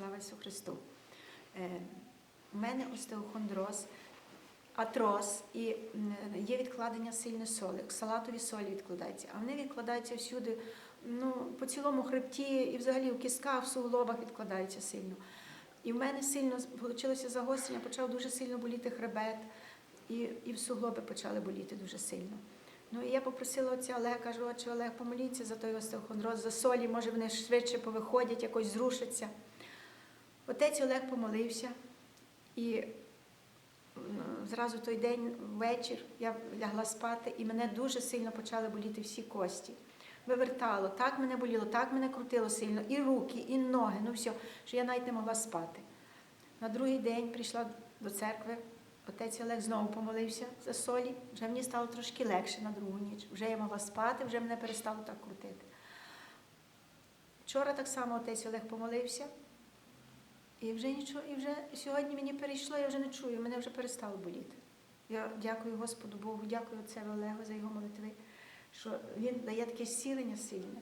Слава Ісусу Христу. Е, У мене остеохондроз, атроз і є відкладення сильної солі. Салатові солі відкладаються, а вони відкладаються всюди, ну, по цілому хребті і взагалі в кістках, в суглобах відкладаються сильно. І в мене сильно вийшло загострення, почав дуже сильно боліти хребет, і, і в суглоби почали боліти дуже сильно. Ну і я попросила отця Олега, кажу, отче Олег, помоліться за той остеохондроз, за солі, може вони швидше повиходять, якось зрушаться. Отець Олег помолився, і м, зразу той день, вечір, я лягла спати, і мене дуже сильно почали боліти всі кості. Вивертало, так мене боліло, так мене крутило сильно, і руки, і ноги, ну все, що я навіть не могла спати. На другий день прийшла до церкви, отець Олег знову помолився за солі. Вже мені стало трошки легше на другу ніч. Вже я могла спати, вже мене перестало так крутити. Вчора так само отець Олег помолився. І вже нічого, і вже сьогодні мені перейшло, я вже не чую, мене вже перестало боліти. Я дякую Господу Богу, дякую отцеві Олегу за його молитви, що він дає таке зцілення сильне.